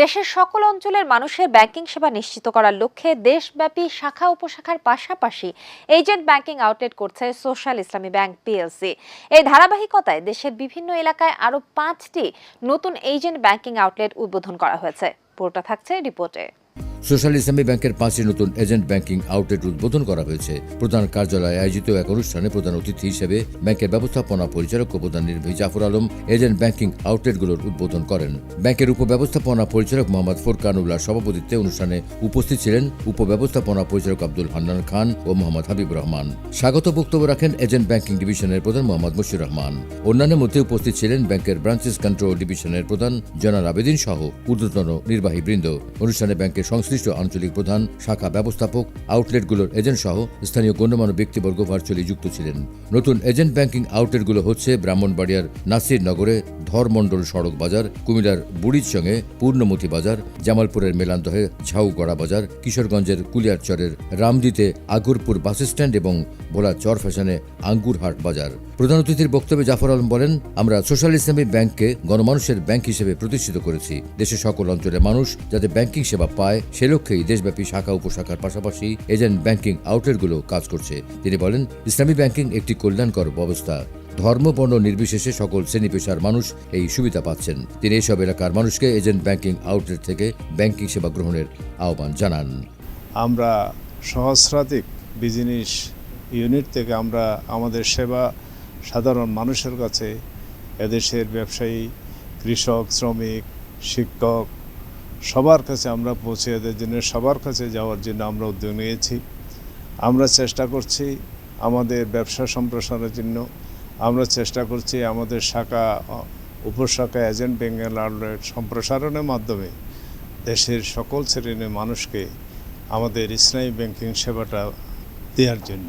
দেশের সকল অঞ্চলের মানুষের ব্যাংকিং সেবা নিশ্চিত করার লক্ষ্যে দেশব্যাপী শাখা উপশাখার পাশাপাশি এজেন্ট ব্যাংকিং আউটলেট করছে সোশ্যাল ইসলামী ব্যাংক পিএলসি। এই ধারাবাহিকতায় দেশের বিভিন্ন এলাকায় আরও পাঁচটি নতুন এজেন্ট ব্যাংকিং আউটলেট উদ্বোধন করা হয়েছে। পুরোটা থাকছে রিপোর্টে। সোশ্যাল ইসলামী ব্যাংকের পাঁচটি নতুন এজেন্ট ব্যাংকিং আউটলেট উদ্বোধন করা হয়েছে। প্রধান কার্যালয়ে আয়োজিত এক অনুষ্ঠানে প্রধান অতিথি হিসেবে ব্যাংকের ব্যবস্থাপনা পরিচালক ও প্রধান নির্বাহী জাফর আলম এজেন্ট ব্যাংকিং আউটলেটগুলোর উদ্বোধন করেন। ব্যাংকের উপব্যবস্থাপনা পরিচালক মোহাম্মদ ফোরকানুল্লাহ সভাপতিত্বে অনুষ্ঠানে উপস্থিত ছিলেন উপব্যবস্থাপনা পরিচালক আব্দুল হান্নান খান ও মোহাম্মদ হাবিব রহমান। স্বাগত বক্তব্য রাখেন এজেন্ট ব্যাংকিং ডিভিশনের প্রধান মোহাম্মদ মুশির রহমান। অন্যান্যের মধ্যে উপস্থিত ছিলেন ব্যাংকের ব্রাঞ্চেস কন্ট্রোল ডিভিশনের প্রধান জনার আবেদিন সহ ঊর্ধ্বতন নির্বাহী বৃন্দ। অনুষ্ঠানে ব্যাংকের সংশ্লিষ্ট আঞ্চলিক প্রধান, শাখা ব্যবস্থাপক, আউটলেটগুলোর এজেন্ট সহ স্থানীয় গণ্যমান্য ব্যক্তিবর্গ ভার্চুয়ালি যুক্ত ছিলেন। নতুন এজেন্ট ব্যাংকিং আউটলেটগুলো হচ্ছে ব্রাহ্মণবাড়িয়ার নাসির নগরে ধরমণ্ডল সড়ক বাজার, কুমিল্লার বুড়িরচঙে পূর্ণমতি বাজার, জামালপুরের মেলান্দহে ঝাউগড়া বাজার, কিশোরগঞ্জের কুলিয়ারচরের রামদিতে আগরপুর বাস স্ট্যান্ড এবং ভোলা চর ফ্যাশনে আঙ্গুরহাট বাজার। প্রধান অতিথির বক্তব্যে জাফর আলম বলেন, আমরা সোশ্যাল ইসলামী ব্যাংককে গণমানুষের ব্যাংক হিসেবে প্রতিষ্ঠিত করেছি। দেশের সকল অঞ্চলের মানুষ যাতে ব্যাংকিং সেবা পায় সে লক্ষ্যেই দেশব্যাপী শাখা উপশাখার পাশাপাশি এজেন্ট ব্যাংকিং আউটলেটগুলো কাজ করছে। তিনি বলেন, ইসলামী ব্যাংকিং একটি কল্যাণকর ব্যবস্থা। ধর্ম, বর্ণ নির্বিশেষে সকল শ্রেণি পেশার মানুষ এই সুবিধা পাচ্ছেন। তিনি এসব এলাকার মানুষকে এজেন্ট ব্যাংকিং আউটলেট থেকে ব্যাংকিং সেবা গ্রহণের আহ্বান জানান। আমরা সহস্রাধিক বিজনেস ইউনিট থেকে আমরা আমাদের সেবা সাধারণ মানুষের কাছে এদেশের ব্যবসায়ী, কৃষক, শ্রমিক, শিক্ষক সবার কাছে আমরা পৌঁছে দেওয়ার জন্য, সবার কাছে যাওয়ার জন্য আমরা উদ্যোগ নিয়েছি। আমরা চেষ্টা করছি আমাদের ব্যবসা সম্প্রসারণের জন্য। আমরা চেষ্টা করছি আমাদের শাখা, উপশাখা এজেন্ট ব্যাঙ্গেল আউটলেট সম্প্রসারণের মাধ্যমে দেশের সকল শ্রেণির মানুষকে আমাদের ইসলামী ব্যাংকিং সেবাটা দেওয়ার জন্য।